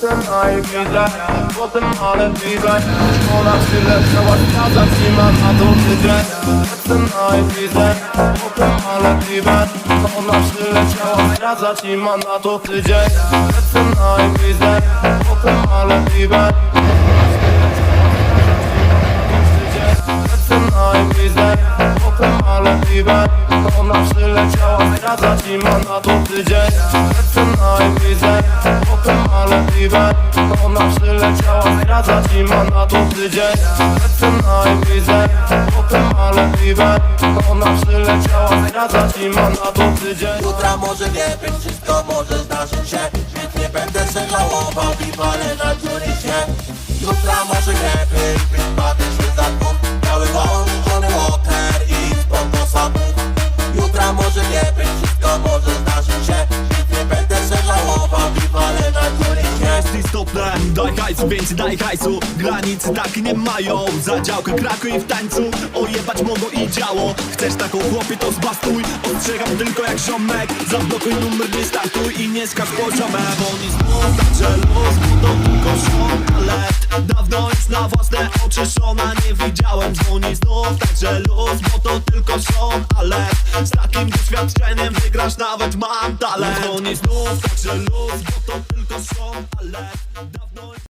Ten a i widzę, potem ale widzę Ona przyleciała zgadzać i ma na to tydzień Ten a i widzę, potem ale widzę Ona przyleciała zgadzać i ma na to tydzień Ten a i widzę, potem ale widzę Lecę na imprezę, potem ale piwę Ona przyleciała piwę Ona przyleciała zdradzać i ma na to tydzień. Lecę na imprezę, potem ale piwę. Ona przyleciała zdradzać i ma na to tydzień. Jutra może nie być, wszystko może zdarzyć się. Więc nie będę się żałował i walę na dziury się. Jutra może nie być, Daj hajsu, więc daj hajsu. Granicy tak nie mają. Za działkę kraku i w tańcu. Ojebać mogą i działo. Chcesz taką chłopie to zbastuj. Ostrzegam tylko jak ziomek. Zablokuj numer, nie startuj I nie skacz poziomem Oni znów także Bo to tylko szontalet Dawno już na własne oczy szona nie widziałem. Dzwoni znów także luz Bo to tylko szon, ale Z takim doświadczeniem wygrasz nawet mam talent. Dzwoni znów także luz Bo to tylko szon, ale Dawno już